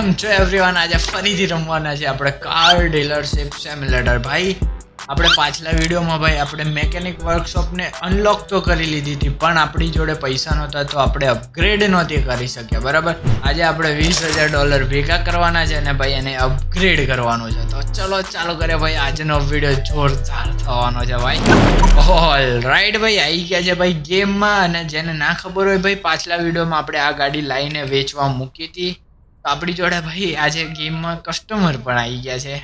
કેમ છો એવરીવન આજે ફરીથી રમવાના છે આપણે કાર ડીલરશિપ સેમ્યુલેટર ભાઈ, આપણે પાછલા વિડીયોમાં ભાઈ, આપણે મેકેનિક વર્કશોપને અનલોક તો કરી લીધી હતી, પણ આપણી જોડે પૈસા નહોતા તો આપણે અપગ્રેડ નહોતી કરી શક્યા, બરાબર? આજે આપણે વીસ હજાર ડોલર ભેગા કરવાના છે અને ભાઈ, એને અપગ્રેડ કરવાનું છે. તો ચલો, ચાલો કરે ભાઈ, આજનો વીડિયો જોરદાર થવાનો છે ભાઈ. ઓલ રાઈટ ભાઈ આવી ગયા છે ભાઈ ગેમમાં અને જેને ના ખબર હોય ભાઈ, પાછલા વિડીયોમાં આપણે આ ગાડી લાવીને વેચવા મૂકી હતી. આપણી જોડે ભાઈ આજે ગેમમાં કસ્ટમર પણ આવી ગયા છે.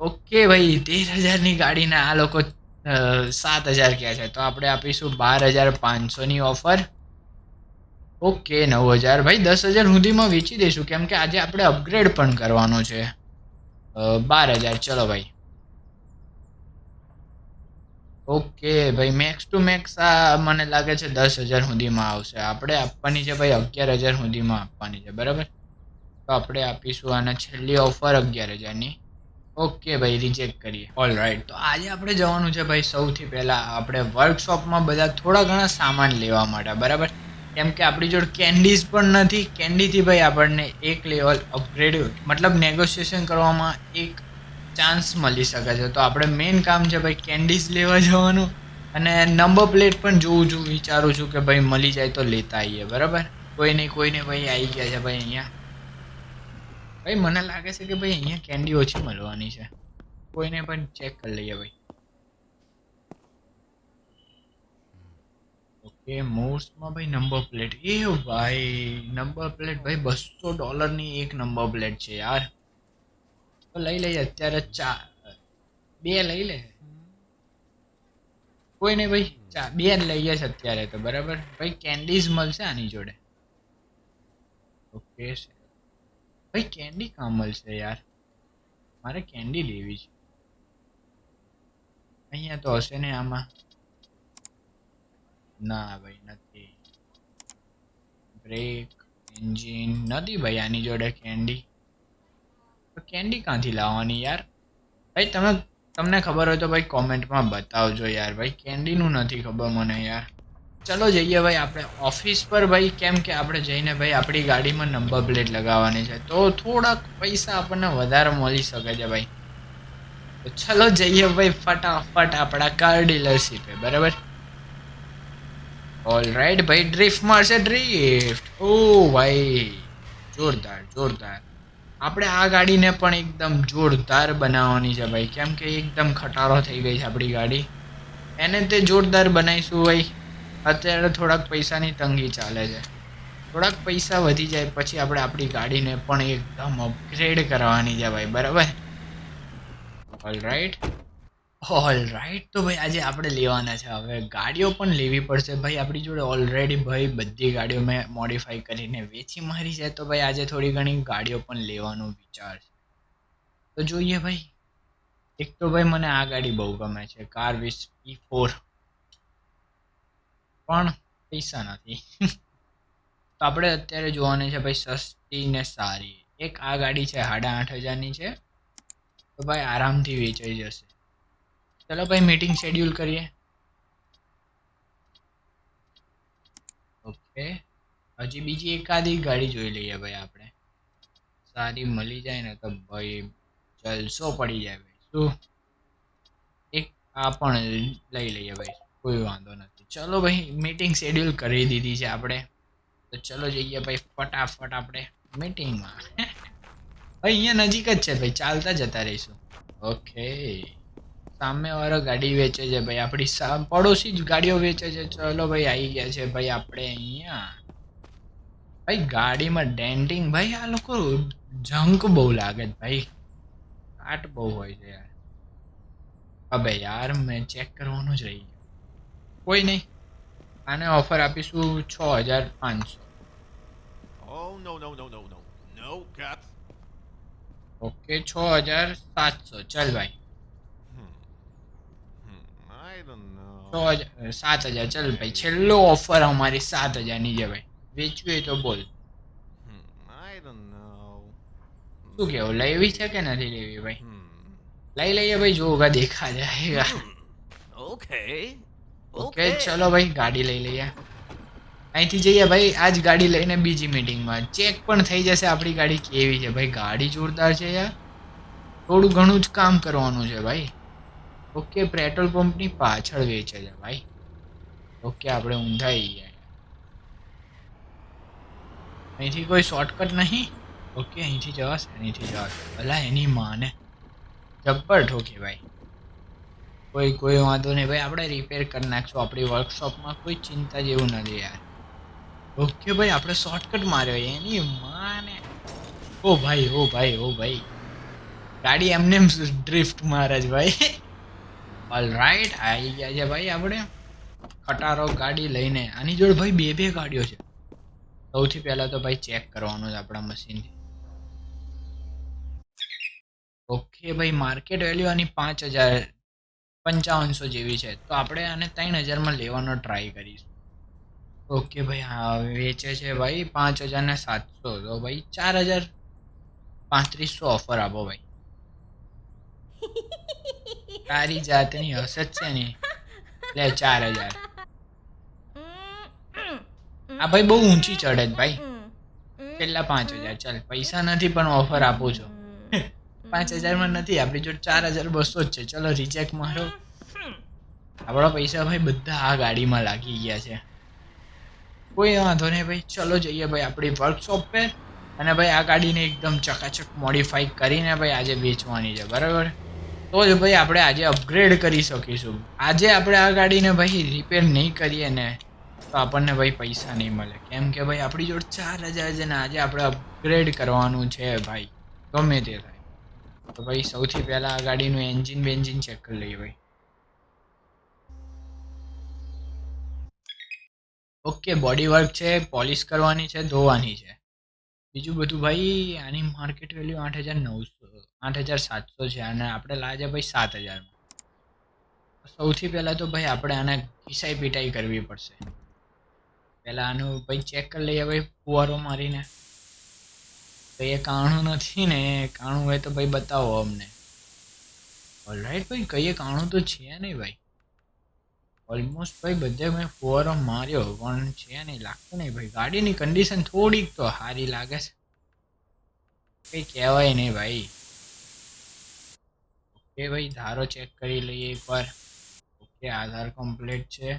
ઓકે ભાઈ તેર હજારની ગાડીના આ લોકો સાત હજાર કહે છે. તો આપણે આપીશું બાર હજાર પાંચસોની ઓફર ઓકે નવ હજાર ભાઈ દસ હજાર સુધીમાં વેચી દઈશું. કેમ કે આજે આપણે અપગ્રેડ પણ કરવાનો છે. બાર હજાર ચલો ભાઈ. ઓકે ભાઈ મેક્સ ટુ મેક્સ આ મને લાગે છે દસ હજાર સુધીમાં આવશે. આપણે આપવાની છે ભાઈ અગિયાર હજાર સુધીમાં આપવાની છે, બરાબર? તો આપણે આપીશું આને છેલ્લી ઓફર અગિયાર હજારની. ઓકે ભાઈ રિજેક્ટ કરીએ. ઓલ રાઈટ તો આજે આપણે જવાનું છે ભાઈ સૌથી પહેલાં આપણે વર્કશોપમાં બધા થોડા ઘણા સામાન લેવા માટે, બરાબર? કેમ કે આપણી જોડે કેન્ડીઝ પણ નથી. કેન્ડીથી ભાઈ આપણને એક લેવલ અપગ્રેડ મતલબ નેગોશિએશન કરવામાં એક ચાન્સ મળી શકે છે. તો આપણે મેઇન કામ છે ભાઈ કેન્ડીઝ લેવા જવાનું અને નંબર પ્લેટ પણ જોઉં છું, વિચારું છું કે ભાઈ મળી જાય તો લેતા આવીએ, બરાબર? કોઈ નહીં કોઈને ભાઈ આવી ગયા છે ભાઈ અહીંયા. ભાઈ મને લાગે છે કે ભાઈ અહીંયા કેન્ડી ઓછી મળવાની છે. કોઈને પણ ચેક કરી લઈએ ભાઈ. ઓકે મોર્સમાં ભાઈ નંબર પ્લેટ એ ભાઈ નંબર પ્લેટ ભાઈ બસો ડોલરની એક નંબર પ્લેટ છે યાર. તો લઈ લઈએ અત્યારે ચા, બે લઈ લે. કોઈ નહીં ભાઈ, ચા બે લઈએ છે અત્યારે તો, બરાબર? ભાઈ કેન્ડીઝ મળશે આની જોડે. ઓકે ભાઈ કેન્ડી કામ મળશે યાર? મારે કેન્ડી લેવી છે. અહીંયા તો હશે ને આમાં? ના ભાઈ, નથી. બ્રેક એન્જિન નથી ભાઈ આની જોડે કેન્ડી કેન્ડી ક્યાંથી લાવવાની યાર? ભાઈ, તમે, તમને ખબર હોય તો ભાઈ કોમેન્ટમાં બતાવજો યાર. ભાઈ, કેન્ડીનું નથી ખબર મને યાર. ચલો જઈએ ભાઈ, આપણે ઓફિસ પર ભાઈ, કેમ કે આપણે જઈને ભાઈ આપણી ગાડીમાં નંબર પ્લેટ લગાવવાની છે. તો થોડાક પૈસા આપણને વધારે મળી શકે છે ભાઈ. તો ચલો જઈએ ભાઈ ફટાફટ આપણા કાર ડીલરશીપે બરાબર? ઓલ રાઈટ ભાઈ ડ્રિફ્ટ મળશે ડ્રિફ્ટ ઓ ભાઈ, જોરદાર જોરદાર. આપણે આ ગાડીને પણ એકદમ જોરદાર બનાવવાની છે ભાઈ. કેમ કે એકદમ ખટારો થઈ ગઈ છે આપણી ગાડી. એને તે જોરદાર બનાવીશું ભાઈ. અત્યારે થોડાક પૈસાની તંગી ચાલે છે. થોડાક પૈસા વધી જાય પછી આપણે આપણી ગાડીને પણ એકદમ અપગ્રેડ કરવાની છે ભાઈ. બરાબર? ઓલ રાઈટ ઓલ રાઈટ તો ભાઈ આજે આપણે લેવાના છે. હવે ગાડીઓ પણ લેવી પડશે. ભાઈ, આપણી જોડે ઓલરેડી ભાઈ બધી ગાડીઓ મેં મોડિફાઈ કરીને વેચી મારી છે. તો ભાઈ, આજે થોડી ઘણી ગાડીઓ પણ લેવાનો વિચાર છે. તો જોઈએ ભાઈ. એક તો ભાઈ, મને આ ગાડી બહુ ગમે છે. કાર વીસ ઈ ફોર પણ પૈસા નથી. તો આપણે અત્યારે જોવાની છે ભાઈ, સસ્તી ને સારી. એક આ ગાડી છે, સાડા આઠ હજારની છે. તો ભાઈ, આરામથી વેચાઈ જશે. ચલો ભાઈ મીટિંગ શેડ્યુલ કરીએ. ઓકે હજી બીજી એકાદી ગાડી જોઈ લઈએ ભાઈ આપણે. સારી મળી જાય ને તો ભાઈ જલસો પડી જાય ભાઈ. શું? એક આ પણ લઈ લઈએ ભાઈ. કોઈ વાંધો નથી. ચલો ભાઈ મીટિંગ શેડ્યુલ કરી દીધી છે આપણે. તો ચલો જઈએ ભાઈ ફટાફટ આપણે મીટિંગમાં ભાઈ, અહીંયા નજીક જ છે ભાઈ. ચાલતા જતા રહીશું. ઓકે સામે વાળો ગાડી વેચે છે ભાઈ. આપણી સા પડોશી જ ગાડીઓ વેચે છે. ચલો ભાઈ આવી ગયા છે ભાઈ આપણે અહીંયા. ભાઈ ગાડીમાં ડેન્ટિંગ ભાઈ આ લોકો જંક બહુ લાગે છે ભાઈ. કાટ બહુ હોય છે યાર. હવે યાર મેં ચેક કરવાનું જ રહી કોઈ નહીં. આને ઓફર આપીશું છ હજાર પાંચસો. Oh. ઓકે છ હજાર સાતસો. ચલ ભાઈ. છ હજાર સાત હજાર. ચલ ભાઈ છેલ્લો ઓફર અમારી સાત હજારની છે ભાઈ. વેચવી તો બોલ. know. શું કેવું લેવી છે કે નથી લેવી ભાઈ. લઈ લઈએ ભાઈ જોગા દેખા જાય. ઓકે ઓકે ચલો ભાઈ ગાડી લઈ લઈએ. અહીંથી જઈએ ભાઈ આજ ગાડી લઈને બીજી મીટિંગમાં ચેક પણ થઈ જશે આપણી ગાડી કેવી છે. ભાઈ ગાડી જોરદાર છે યાર. થોડું ઘણું જ કામ કરવાનું છે ભાઈ. ઓકે, પેટ્રોલ પંપની પાછળ વેચે છે ભાઈ. ઓકે, આપણે ઊંધાઈ ગયા. અહીંથી કોઈ શોર્ટકટ નહીં. ઓકે, અહીંથી જવાશે અહીંથી જવાશે. ભલા એની માને. જબ્બર ઠોકે ભાઈ. કોઈ કોઈ વાંધો નહીં ભાઈ, આપણે રિપેર કરી નાખશું. આપણી વર્કશોપમાં કોઈ ચિંતા જેવું નથી યાર. ઓકે ભાઈ, આપણે શોર્ટકટ માર્યો. એની માને. ઓ ભાઈ ઓ ભાઈ ઓ ભાઈ. ગાડી એમને એમ ડ્રિફ્ટ મારે જ ભાઈ. ઓલ રાઈટ આવી ગયા છે ભાઈ આપણે. ખટારો ગાડી લઈને. આની જોડે ભાઈ બે બે ગાડીઓ છે. સૌથી પહેલા તો ભાઈ ચેક કરવાનું છે આપણા મશીનથી ઓકે ભાઈ માર્કેટ વેલ્યુ આની પાંચ હજાર પંચાવનસો જેવી છે. તો આપણે આને ત્રણ હજારમાં લેવાનો ટ્રાય કરીશું. ઓકે ભાઈ, હા, વેચે છે ભાઈ પાંચ હજાર ને સાતસો. તો ભાઈ ચાર હજાર પાંત્રીસો ઓફર આપો ભાઈ. તારી જાતની હસત છે ને, લે ચાર હજાર. આ ભાઈ બહુ ઊંચી ચડે ભાઈ. કેટલા પાંચ હજાર? ચાલ, પૈસા નથી પણ ઓફર આપું છું. પાંચ હજારમાં નથી, આપણી જોડે ચાર હજાર બસો જ છે. ચલો રિજેક્ટ મારો. આપણા પૈસા ભાઈ બધા આ ગાડીમાં લાગી ગયા છે. કોઈ વાંધો નહીં ભાઈ, ચલો જઈએ ભાઈ આપણી વર્કશોપ પર. અને ભાઈ આ ગાડીને એકદમ ચકાચક મોડિફાઈ કરીને ભાઈ આજે વેચવાની છે, બરાબર? તો જ ભાઈ આપણે આજે અપગ્રેડ કરી શકીશું. આજે આપણે આ ગાડીને ભાઈ રિપેર નહીં કરીએ ને, તો આપણને ભાઈ પૈસા નહીં મળે. કેમ કે ભાઈ આપણી જોડે ચાર હજાર છે ને આજે આપણે અપગ્રેડ કરવાનું છે ભાઈ. ગમે તે થાય. તો ભાઈ સૌથી પહેલાં આ ગાડીનું એન્જિન બેન્જિન ચેક કરી લઈએ ભાઈ. ઓકે બોડી વર્ક છે પોલિશ કરવાની છે, ધોવાની છે. બીજું બધું ભાઈ આની માર્કેટ વેલ્યુ આઠ હજાર નવસો. આઠ હજાર સાતસો છે અને આપણે લાવ્યા ભાઈ સાત હજારમાં. સૌથી પહેલાં તો ભાઈ આપણે આને ઘીસાઈ પીટાઈ કરવી પડશે. પહેલાં આનું ભાઈ ચેક કરી લઈએ ભાઈ ફુવારો મારીને. તો એ કાણું નથી ને કાણું હોય તો ભાઈ બતાવો અમને. ઓલરાઈટ ભાઈ કહીએ કાણું તો છે નહીં ભાઈ. ઓલમોસ્ટ ભાઈ બધે મેં ફુવારો માર્યો, પણ છે નહીં, લાગતું નહીં ભાઈ. ગાડીની કન્ડિશન થોડીક તો સારી લાગે છે. કંઈ કહેવાય નહીં ભાઈ. ઓકે ભાઈ ધારો ચેક કરી લઈએ એકવાર ઓકે, આધાર કમ્પ્લીટ છે.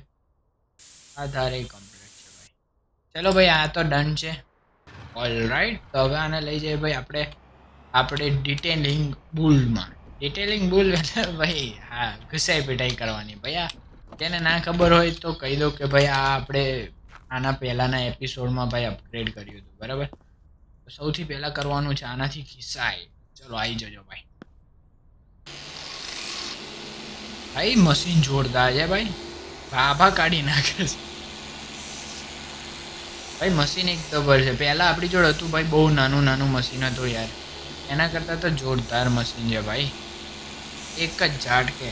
આધાર એ કમ્પ્લીટ છે ભાઈ. ચલો ભાઈ, આ તો ડન છે. ઓલ રાઈટ તો હવે આને લઈ જઈએ ભાઈ આપણે આપણે ડિટેલિંગ બુલમાં ડિટેલિંગ બુલ એટલે ભાઈ, હા, ઘસાઈ પીટાઈ કરવાની. ભાઈ, આ તેને ના ખબર હોય તો કહી દો કે ભાઈ આ આપણે આના પહેલાંના એપિસોડમાં ભાઈ અપગ્રેડ કર્યું હતું. બરાબર? સૌથી પહેલાં કરવાનું છે આનાથી ખિસ્સાય ચલો આવી જજો ભાઈ. ભાઈ મશીન જોરદાર છે ભાઈ. ભાભા કાઢી નાખે છે. ભાઈ મશીન એક જબર છે. પહેલાં આપણી જોડે હતું ભાઈ, બહુ નાનું નાનું મશીન હતું યાર. એના કરતાં તો જોરદાર મશીન છે ભાઈ. એક જ ઝાટકે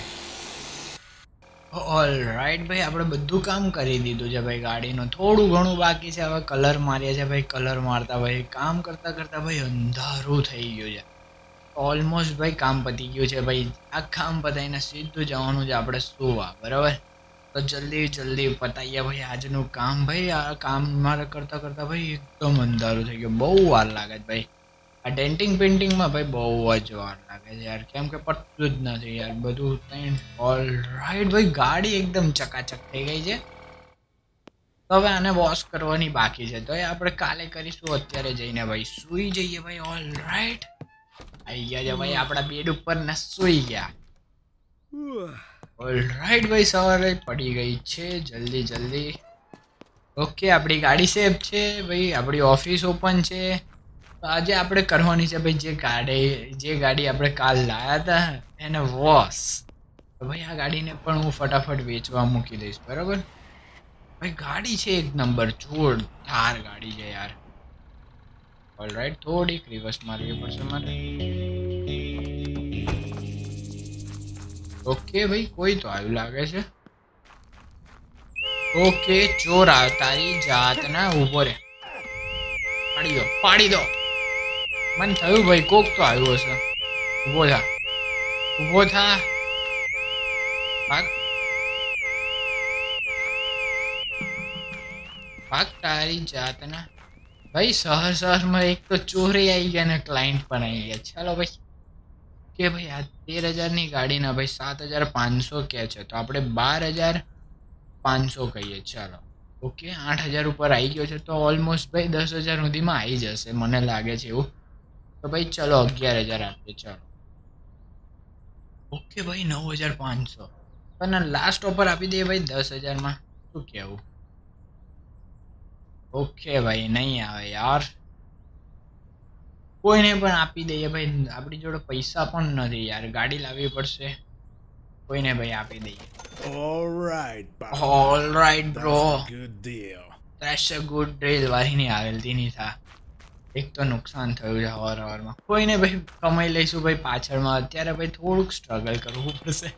ઓલ રાઈટ ભાઈ, આપણે બધું કામ કરી દીધું છે ભાઈ ગાડીનું. થોડું ઘણું બાકી છે. હવે કલર માર્યા છે ભાઈ કલર મારતા ભાઈ. કામ કરતાં કરતાં ભાઈ અંધારું થઈ ગયું છે. ઓલમોસ્ટ ભાઈ કામ પતી ગયું છે ભાઈ. આ કામ પતાવીને સીધું જવાનું છે આપણે સુવા, બરાબર? તો જલ્દી જલ્દી પતાવીએ ભાઈ આજનું કામ. ભાઈ, આ કામ મારે કરતાં કરતાં ભાઈ એકદમ અંધારું થઈ ગયું. બહુ વાર લાગે છે ભાઈ. આ ડેન્ટિંગ પેઇન્ટિંગમાં ભાઈ બહુ જ વાર લાગે છે યાર. કેમ કે પડતું જ નથી યાર. બધું ત્યાં ઓલ રાઈટ ભાઈ, ગાડી એકદમ ચકાચક થઈ ગઈ છે. તો હવે આને વોશ કરવાની બાકી છે. તો એ આપણે કાલે કરીશું. અત્યારે જઈને ભાઈ સૂઈ જઈએ ભાઈ. ઓલ રાઈટ આવી ગયા છે ભાઈ આપણા બેડ ઉપર ને સૂઈ ગયા. ઓલ રાઈટ ભાઈ સવારે પડી ગઈ છે જલ્દી જલ્દી. ઓકે આપણી ગાડી સેફ છે ભાઈ આપણી ઓફિસ ઓપન છે. તો આજે આપણે કરવાની છે ભાઈ જે ગાડી જે ગાડી આપણે કાલ લાયા હતા એને વોશ. તો ભાઈ આ ગાડીને પણ હું ફટાફટ વેચવા મૂકી દઈશ બરાબર? ભાઈ ગાડી છે એક નંબર જોરદાર ગાડી છે યાર. ઓલરાઈટ થોડીક રિવર્સ મારવી પડશે મારે ઓકે ભાઈ, કોઈ તો આવ્યું લાગે છે. ઓકે ચોર તારી જાતના ઊભો રે. પાડી દો પાડી દો. મને થયું ભાઈ, કોક તો આવ્યું હશે. ઊભો થા. ઊભો થા. ભાગ. ભાગ તારી જાતના. ભાઈ શહર શહેરમાં એક તો ચોરી આવી ગયા ને ક્લાયન્ટ પણ આવી ગયા. ચાલો ભાઈ. કે ભાઈ, આ તેર હજારની ગાડીના ભાઈ સાત હજાર પાંચસો કે છે. તો આપણે બાર હજાર પાંચસો કહીએ. ચાલો. ઓકે, આઠ હજાર ઉપર આવી ગયો છે. તો ઓલમોસ્ટ ભાઈ દસ હજાર સુધીમાં આવી જશે, મને લાગે છે એવું. તો ભાઈ, ચલો અગિયાર હજાર આપીએ. ચાલો. ઓકે ભાઈ, નવ હજાર પાંચસો. પણ લાસ્ટ ઓફર આપી દઈએ ભાઈ દસ હજારમાં. શું કહેવું? ઓકે ભાઈ નહીં આવે યાર. કોઈને પણ આપી દઈએ ભાઈ આપણી જોડે પૈસા પણ નથી યાર ગાડી લાવવી પડશે. કોઈને ભાઈ આપી દઈએ. Alright alright bro good deal deal. A good drill વારી નહીં આવેલતી નહીં થા. એક તો નુકસાન થયું છે હવાર હવારમાં કોઈને ભાઈ કમાઈ લઈશું ભાઈ પાછળમાં. અત્યારે ભાઈ થોડુંક સ્ટ્રગલ કરવું પડશે.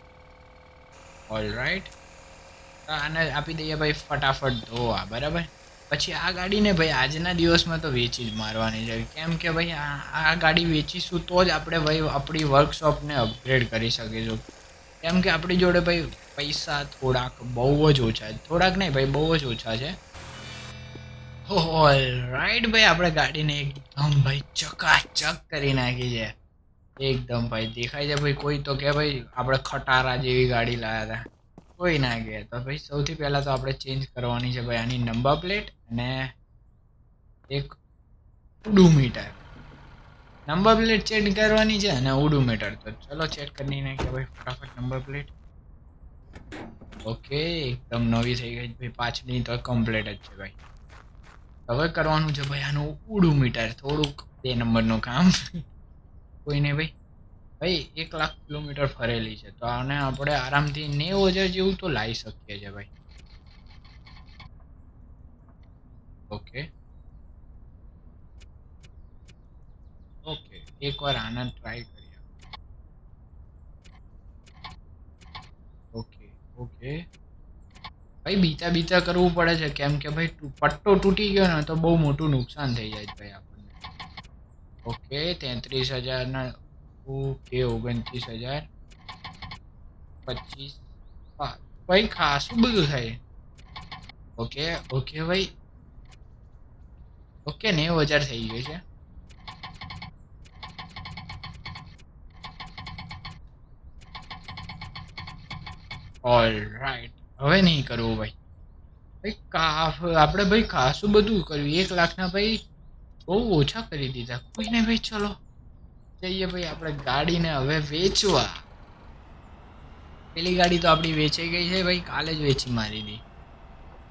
ઓલરાઈટ આને આપી દઈએ ભાઈ ફટાફટ ધોવા બરાબર? પછી આ ગાડીને ભાઈ આજના દિવસમાં તો વેચી જ મારવાની છે. કેમ કે ભાઈ આ આ ગાડી વેચીશું તો જ આપણે ભાઈ આપણી વર્કશોપને અપગ્રેડ કરી શકીશું. કેમ કે આપણી જોડે ભાઈ પૈસા થોડાક બહુ જ ઓછા છે. થોડાક નહીં ભાઈ, બહુ જ ઓછા છે. ઓલ રાઈટ ભાઈ, આપણે ગાડીને એકદમ ભાઈ ચકાચક કરી નાખી છે. એકદમ ભાઈ, દેખાય છે ભાઈ કોઈ તો કે ભાઈ, આપણે ખટારા જેવી ગાડી લાવ્યા હતા. કોઈ ના કે તો ભાઈ, સૌથી પહેલાં તો આપણે ચેન્જ કરવાની છે ભાઈ આની નંબર પ્લેટ અને એક ઉડુ મીટર નંબર પ્લેટ ચેટ કરવાની છે અને ઉડુમીટર તો ચલો ચેક કરી નાખીએ ભાઈ ફટાફટ નંબર પ્લેટ ઓકે એકદમ નવી થઈ ગઈ ભાઈ, પાછળની તો કમ્પ્લીટ જ છે ભાઈ. હવે કરવાનું છે ભાઈ આનું ઉડુ મીટર થોડુંક બે નંબરનું કામ. કોઈને ભાઈ ભાઈ, એક લાખ કિલોમીટર ફરેલી છે. તો આને આપણે આરામથી નેવું હજાર જેવું તો લાવી શકીએ છીએ ભાઈ. ઓકે. ઓકે એકવાર આને ટ્રાય કરીએ. Okay okay. ભાઈ, બીતા બીતા કરવું પડે છે. કેમ કે ભાઈ પટ્ટો તૂટી ગયો ને તો બહુ મોટું નુકસાન થઈ જાય છે ભાઈ આપણને. ઓકે, તેત્રીસ હજારના ઓકે ઓગણત્રીસ હજાર પચીસ. ભાઈ ખાસું બધું થાય. ઓકે ઓકે ભાઈ. ઓકે, નેવું હજાર થઈ ગયું છે. ઓલ રાઈટ હવે નહીં કરવું ભાઈ. ભાઈ, કાફ, આપણે ભાઈ ખાસું બધું કર્યું. એક લાખના ભાઈ બહુ ઓછા કરી દીધા. કોઈને ભાઈ, ચલો. જઈએ ભાઈ, આપણે ગાડીને હવે વેચવા. પેલી ગાડી તો આપણી વેચાઈ ગઈ છે ભાઈ, કાલે જ વેચી મારી હતી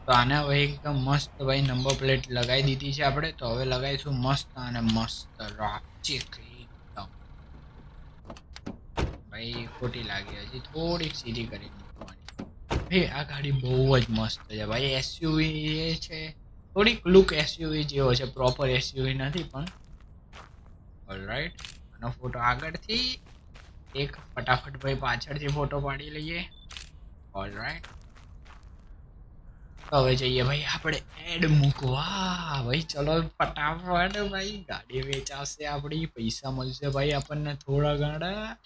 તો આને હવે એકદમ મસ્ત ભાઈ નંબર પ્લેટ લગાવી દીધી છે આપણે, તો હવે લગાવીશું મસ્ત અને મસ્ત રાચિક એકદમ. ભાઈ, ખોટી લાગી હજી, થોડીક સીધી કરી ભાઈ, આ ગાડી બહુ જ મસ્ત છે ભાઈ એસયુવી એ છે. થોડીક લુક એસયુવી જેવો છે પ્રોપર એસયુવી નથી પણ. ઓલરાઈટ આનો ફોટો આગળથી. એક ફટાફટ ભાઈ પાછળથી ફોટો પાડી લઈએ. ઓલરાઈટ તો હવે જઈએ ભાઈ, આપણે એડ મૂકવા. ભાઈ, ચલો ફટાફટ ભાઈ, ગાડી વેચાશે આપણી, પૈસા મળશે ભાઈ આપણને થોડા ઘણા.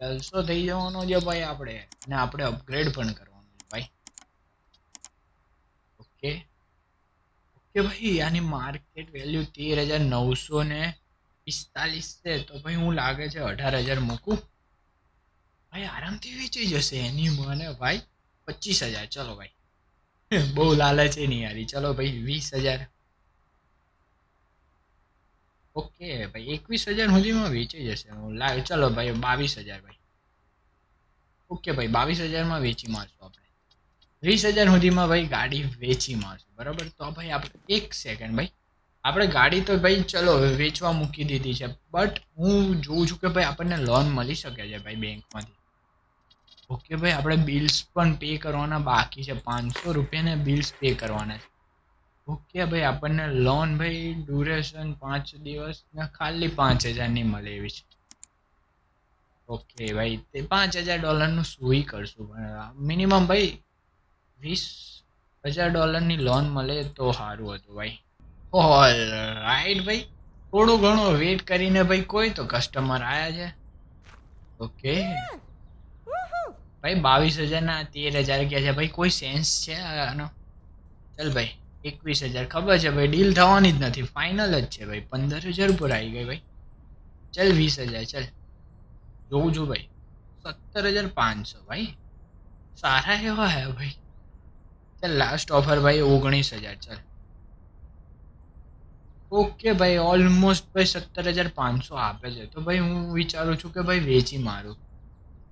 જલસો થઈ જવાનો છે ભાઈ આપણે. અને આપણે અપગ્રેડ પણ કરવાનું ભાઈ. ઓકે ઓકે ભાઈ, આની માર્કેટ વેલ્યુ તેર હજાર નવસો ને પિસ્તાલીસ છે, તો ભાઈ હું લાગે છે અઢાર હજાર મૂકું. ભાઈ આરામથી વેચી જશે. એની મને ભાઈ પચીસ હજાર. ચલો ભાઈ. બહુ લાલચ નહીં યારી. ચલો ભાઈ વીસ હજાર. ઓકે ભાઈ, એકવીસ હજાર સુધીમાં વેચી જશે. હું લાવ, ચલો ભાઈ બાવીસ હજાર ભાઈ. ઓકે ભાઈ, બાવીસ હજારમાં વેચી મારશું આપણે. વીસ હજાર સુધીમાં ભાઈ ગાડી વેચી મારશું. બરાબર? તો ભાઈ આપણે એક સેકન્ડ ભાઈ. આપણે ગાડી તો ભાઈ ચલો વેચવા મૂકી દીધી છે બટ હું જોઉં છું કે ભાઈ આપણને લોન મળી શકે છે ભાઈ બેંકમાંથી ઓકે ભાઈ, આપણે બિલ્સ પણ પે કરવાના બાકી છે, પાંચસો રૂપિયાના બિલ્સ પે કરવાના છે. ઓકે ભાઈ, આપણને લોન ભાઈ ડ્યુરેશન પાંચ દિવસ ને ખાલી પાંચ હજારની મળે એવી છે. ઓકે ભાઈ, તે પાંચ હજાર ડોલરનું સુઈ કરશું, પણ મિનિમમ ભાઈ વીસ હજાર ડોલરની લોન મળે તો સારું હતું ભાઈ. ઓલ રાઈટ ભાઈ. થોડું ઘણું વેઇટ કરીને ભાઈ કોઈ તો કસ્ટમર આવ્યા છે. ઓકે. ભાઈ બાવીસ હજારના તેર હજાર ગયા છે. ભાઈ કોઈ સેન્સ છે આનો? ચાલ ભાઈ, એકવીસ હજાર. ખબર છે ભાઈ ડીલ થવાની જ નથી. ફાઇનલ જ છે ભાઈ. પંદર હજાર ઉપર આવી ગઈ ભાઈ. ચાલ વીસ હજાર, ચાલ. જોઉં છું ભાઈ. સત્તર હજાર પાંચસો ભાઈ. સારા એવા હે ભાઈ. ચાલ લાસ્ટ ઓફર ભાઈ ઓગણીસ હજાર, ચાલ. ઓકે ભાઈ ઓલમોસ્ટ ભાઈ સત્તર હજાર પાંચસો આપે છે. તો ભાઈ હું વિચારું છું કે ભાઈ વેચી મારું.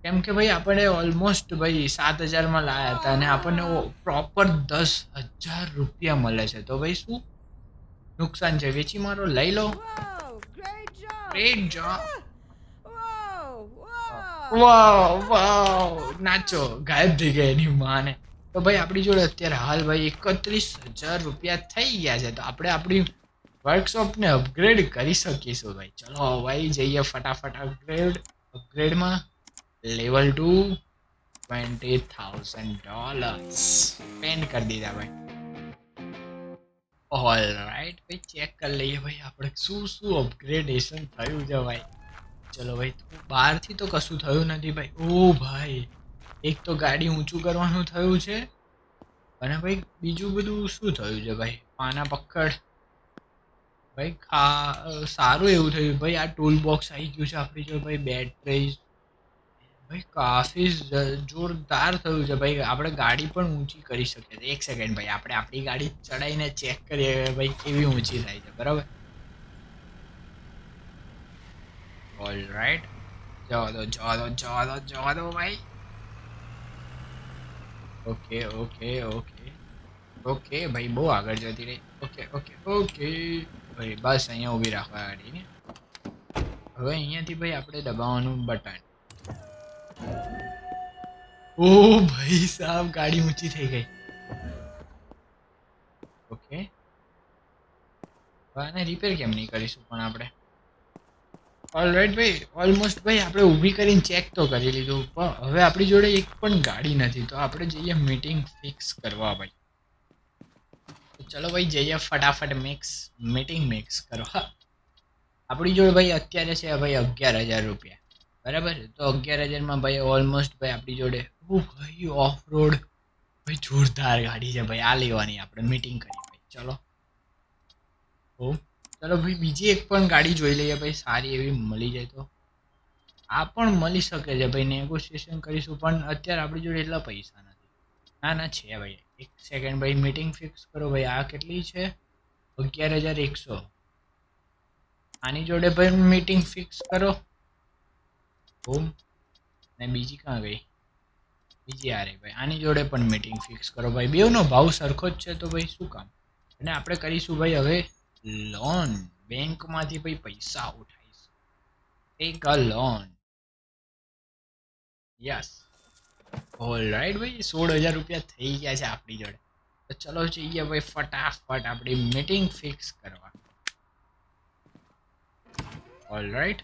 કેમ કે ભાઈ આપણે ઓલમોસ્ટ ભાઈ સાત હજારમાં લાયા હતા અને આપણને પ્રોપર દસ હજાર રૂપિયા મળે છે. તો ભાઈ શું? નુકસાન છે. વેચી મારો લઈ લો ગ્રેટ જોબ. વાવ વાવ નાચો. ગાયબ થઈ ગયા એની માને. તો ભાઈ આપણી જોડે અત્યારે હાલ ભાઈ એકત્રીસ હજાર રૂપિયા થઈ ગયા છે. તો આપણે આપણી વર્કશોપને અપગ્રેડ કરી શકીશું ભાઈ. ચલો, ભાઈ, જઈએ ફટાફટ upgrade અપગ્રેડમાં level two twenty thousand dollars spend કરી દીધા ભાઈ. ઓલ રાઈટ ભાઈ ચેક કરી લઈએ ભાઈ આપણે શું શું અપગ્રેડેશન થયું છે ભાઈ. ચલો ભાઈ બહારથી તો કશું થયું નથી ભાઈ. ઓ ભાઈ, એક તો ગાડી ઊંચું કરવાનું થયું છે. અને ભાઈ, બીજું બધું શું થયું છે ભાઈ? પાના પકડ ભાઈ, આ સારું એવું થયું. ભાઈ, આ ટૂલ બોક્સ આવી ગયું છે આપણી જોડે. ભાઈ બેટરી ભાઈ, કાફી જોરદાર થયું છે. ભાઈ, આપણે ગાડી પણ ઊંચી કરી શકીએ છીએ. એક સેકન્ડ ભાઈ. આપણે આપણી ગાડી ચડાવીને ચેક કરીએ ભાઈ કેવી ઊંચી થાય છે. બરાબર? ઓલ રાઈટ જવા દો જવા દો જવા દો જવા દો, ભાઈ. ઓકે ઓકે ઓકે ઓકે ભાઈ, બહુ આગળ જતી રહી. ઓકે ઓકે ઓકે ભાઈ, બસ અહીંયા ઊભી રાખવા ગાડીને. હવે અહીંયાથી ભાઈ આપણે દબાવવાનું બટન. ઓ ભાઈ સાહેબ ગાડી ઊંચી થઈ ગઈ. ઓકે આને રિપેર કેમ નહીં કરીશું પણ આપણે? ઓલરાઈટ ભાઈ ઓલમોસ્ટ ભાઈ, આપણે ઊભી કરીને ચેક તો કરી લીધું, પણ હવે આપણી જોડે એક પણ ગાડી નથી, તો આપણે જઈએ મીટિંગ ફિક્સ કરવા, ભાઈ. ચલો ભાઈ, જઈએ ફટાફટ મિક્સ મીટિંગ મિક્સ કરો. આપણી જોડે ભાઈ અત્યારે છે ભાઈ અગિયાર હજાર રૂપિયા. બરાબર? તો અગિયાર હજારમાં ભાઈ ઓલમોસ્ટ ભાઈ આપણી જોડે ભાઈ ઓફ રોડ ભાઈ જોરદાર ગાડી છે ભાઈ. આ લેવાની આપણે મીટિંગ કરી ભાઈ. ચલો. ઓ. ચલો ભાઈ, બીજી એક પણ ગાડી જોઈ લઈએ ભાઈ. સારી એવી મળી જાય તો. આ પણ મળી શકે છે ભાઈ. નેગોશિએશન કરીશું, પણ અત્યારે આપણી જોડે એટલા પૈસા નથી. ના ના, છે ભાઈ. એક સેકન્ડ ભાઈ મીટિંગ ફિક્સ કરો ભાઈ, આ કેટલી છે? અગિયાર હજાર એકસો. આની જોડે ભાઈ મીટિંગ ફિક્સ કરો. હોમ ને બીજી ક્યાં ગઈ? બીજી આ રહી ભાઈ, આની જોડે પણ મીટિંગ ફિક્સ કરો ભાઈ. બેવનો ભાવ સરખો જ છે તો ભાઈ શું કામ? અને આપણે કરીશું ભાઈ હવે લોન બેંકમાંથી ભાઈ પૈસા ઉઠાવીશું. એક a loan yes all right ભાઈ સોળ હજાર રૂપિયા થઈ ગયા છે આપણી જોડે. તો ચલો જઈએ ભાઈ ફટાફટ આપણી મીટિંગ ફિક્સ કરવા. ઓલરાઈટ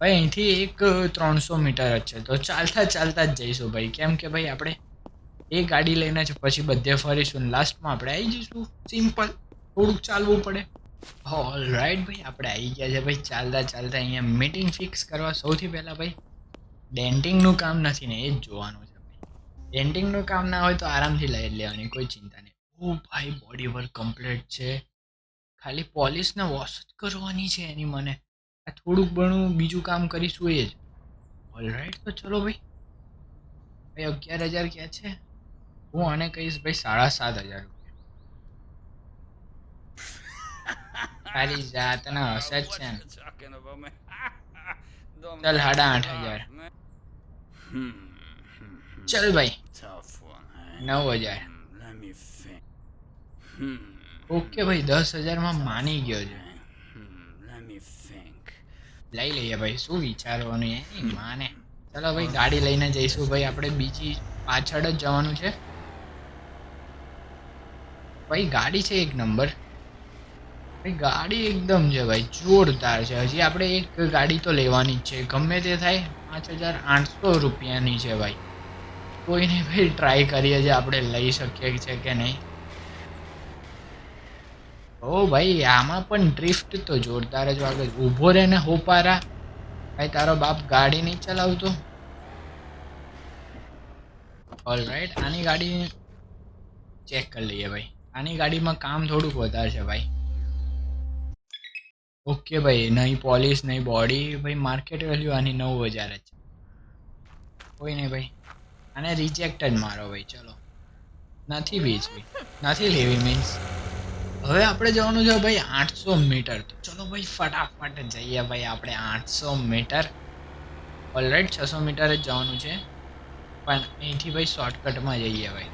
ભાઈ, અહીંથી એક ત્રણસો મીટર જ છે. તો ચાલતા ચાલતા જ જઈશું ભાઈ. કેમ કે ભાઈ, આપણે એ ગાડી લઈને જ પછી બધે ફરીશું લાસ્ટમાં આપણે આવી જઈશું. સિમ્પલ થોડુંક ચાલવું પડે. ઓલરાઈટ ભાઈ, આપણે આવી ગયા છે ભાઈ. ચાલતા ચાલતા અહીંયા મીટિંગ ફિક્સ કરવા. સૌથી પહેલાં ભાઈ ડેન્ટિંગનું કામ નથી ને એ જ જોવાનું છે ડેન્ટિંગનું કામ ના હોય તો આરામથી લઈ લેવાની કોઈ ચિંતા નહીં. ઓ ભાઈ બોડી વર્ક કમ્પ્લીટ છે. ખાલી પોલિશને વોશ જ કરવાની છે એની મને. આ થોડુંક ઘણું બીજું કામ કરીશું એ જ. ઓલરાઈટ તો ચલો ભાઈ. ભાઈ અગિયાર હજાર ક્યાં છે? હું આને કહીશ ભાઈ સાડા સાત હજાર રૂપિયા. તારી જાતના હશે જ છે ચાલ સાડા આઠ હજાર. ચાલ ભાઈ. નવ હજાર. ઓકે ભાઈ દસ હજારમાં માની ગયો છે. લઈ લઈએ ભાઈ શું વિચારવાનું એ માને. ચલો ભાઈ ગાડી લઈને જઈશું ભાઈ આપણે બીજી પાછળ જ જવાનું છે. ભાઈ ગાડી છે એક નંબર. ભાઈ, ગાડી એકદમ છે ભાઈ, જોરદાર છે. હજી આપણે એક ગાડી તો લેવાની જ છે. ગમે તે થાય, પાંચ હજાર આઠસો રૂપિયાની છે ભાઈ. કોઈને ભાઈ ટ્રાય કરીએ છીએ આપણે લઈ શકીએ છે કે નહીં. ઓ ભાઈ, આમાં પણ ડ્રિફ્ટ તો જોરદાર જ વાગે. ઊભો રહે ને હોપારા. ભાઈ, તારો બાપ ગાડી નહીં ચલાવતો. ઓલ રાઈટ આની ગાડી ચેક કરી લઈએ ભાઈ. આની ગાડીમાં કામ થોડુંક વધારે છે ભાઈ. ઓકે ભાઈ નહીં પોલીસ નહીં બોડી ભાઈ માર્કેટ વેલ્યુ આની નવ હજાર જ છે. કોઈ નહીં ભાઈ. આને રિજેક્ટ જ મારો ભાઈ, ચલો. નથી વેચવી નથી લેવી મીન્સ હવે આપણે જવાનું છે ભાઈ આઠસો મીટર તો. ચલો ભાઈ, ફટાફટ જઈએ ભાઈ આપણે આઠસો મીટર ઓલરાઈટ છસો મીટર જ જવાનું છે. પણ અહીંથી ભાઈ શોર્ટકટમાં જઈએ ભાઈ.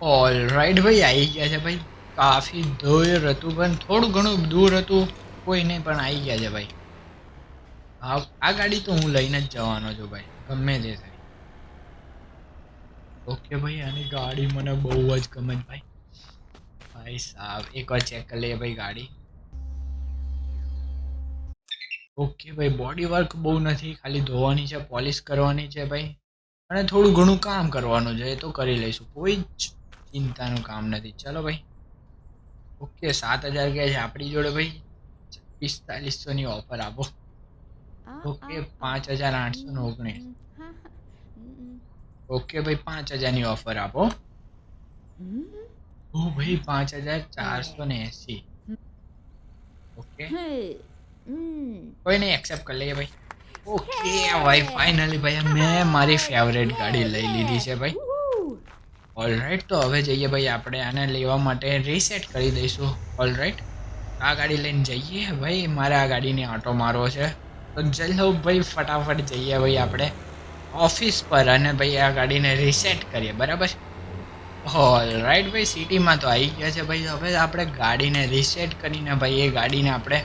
ઓલ રાઈટ ભાઈ આવી ગયા છે ભાઈ. કાફી દૂર હતું પણ થોડું ઘણું દૂર હતું કોઈ નહીં પણ આવી ગયા છે ભાઈ. હા આ ગાડી તો હું લઈને જ જવાનો છું ભાઈ, ગમે તે થાય. ઓકે ભાઈ, આની ગાડી મને બહુ જ ગમે ભાઈ. ભાઈ સાહેબ એકવાર ચેક કરી લઈએ ભાઈ ગાડી. ઓકે ભાઈ બોડી વર્ક બહુ નથી, ખાલી ધોવાની છે પોલિશ કરવાની છે ભાઈ. અને થોડું ઘણું કામ કરવાનું છે, એ તો કરી લઈશું, કોઈ જ ચિંતાનું કામ નથી. ચલો ભાઈ. ઓકે સાત હજાર કે છે? આપણી જોડે ભાઈ? પિસ્તાલીસોની ઓફર આપો. ઓકે પાંચ હજાર આઠસો ને ઓગણીસ. ઓકે ભાઈ પાંચ હજારની ઓફર આપો. ઓ ભાઈ પાંચ હજાર ચારસો ને એસી ઓકે. કોઈ નહીં એક્સેપ્ટ કરી લઈએ ભાઈ? ઓકે ભાઈ ફાઇનલી ભાઈ મેં મારી ફેવરેટ ગાડી લઈ લીધી છે ભાઈ. ઓલરાઈટ તો હવે જઈએ ભાઈ આપણે આને લેવા માટે રીસેટ કરી દઈશું. ઓલરાઈટ આ ગાડી લઈને જઈએ. ભાઈ, મારે આ ગાડીને આંટો મારવો છે. તો જલ્દ ભાઈ, ફટાફટ જઈએ ભાઈ આપણે ઓફિસ પર અને ભાઈ આ ગાડીને રીસેટ કરીએ, બરાબર ઓલરાઈટ ભાઈ સિટીમાં તો આવી ગયા છે ભાઈ. હવે આપણે ગાડીને રીસેટ કરીને ભાઈ એ ગાડીને આપણે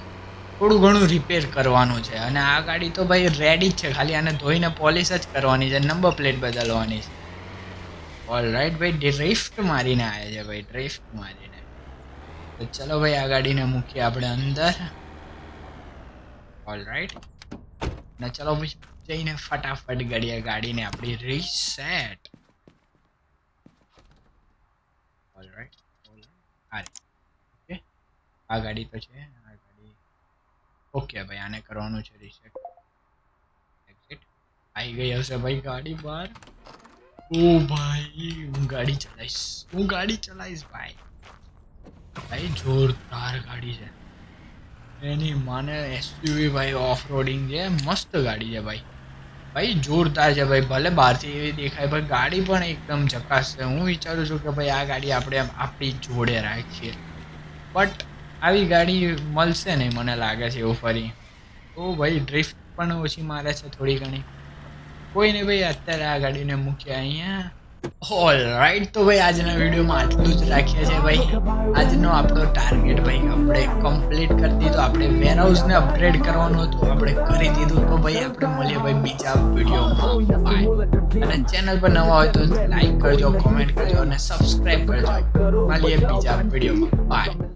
થોડું ઘણું રિપેર કરવાનું છે. અને આ ગાડી તો ભાઈ રેડી જ છે. ખાલી આને ધોઈને પોલિશ જ કરવાની છે. નંબર પ્લેટ બદલવાની છે. ઓલ રાઈટ ભાઈ ડ્રિફ્ટ મારીને આવ્યા છે, ભાઈ ડ્રિફ્ટ મારીને. તો ચલો ભાઈ, આ ગાડીને મૂકીએ આપણે અંદર. ઓલરાઈટ ને ચલો જઈને ફટાફટ ગાડીએ ગાડીને આપણી રીસેટ ઓલ રાઈટ આ ઓકે. આ ગાડી તો છે, આ ગાડી. ઓકે ભાઈ, આને કરવાનું છે રીસેટ આવી ગઈ હશે ભાઈ ગાડી બહાર. ઓ ભાઈ, હું ગાડી ચલાવીશ હું ગાડી ચલાવીશ ભાઈ. ભાઈ, જોરદાર ગાડી છે. એની માને એસયુવી ભાઈ ઓફ રોડિંગ છે. મસ્ત ગાડી છે ભાઈ. ભાઈ, જોરદાર છે ભાઈ. ભલે બહારથી એવી દેખાય, પણ ગાડી પણ એકદમ ચકાસ છે. હું વિચારું છું કે ભાઈ, આ ગાડી આપણે આપણી જોડે રાખીએ. બટ આવી ગાડી મળશે નહીં, મને લાગે છે એવું ફરી. તો ભાઈ ડ્રિફ્ટ પણ ઓછી મારે છે થોડી ઘણી. કોઈ નહીં ભાઈ, અત્યારે આ ગાડીને મૂક્યા અહીંયા. ઓલ રાઈટ તો ભાઈ, આજના વિડીયોમાં આટલું જ રાખીએ છીએ ભાઈ. આજનો આપણો ટાર્ગેટ ભાઈ, આપણે કમ્પ્લીટ કરી દીધો. આપણે વેરહાઉસને અપગ્રેડ કરવાનું હતું. આપણે કરી દીધું તો ભાઈ, આપણે મળીએ ભાઈ બીજા વિડીયોમાં. અને ચેનલ પર નવા હોય તો લાઈક કરજો કોમેન્ટ કરજો અને સબસ્ક્રાઈબ કરજો. મળીએ બીજા વિડીયોમાં. બાય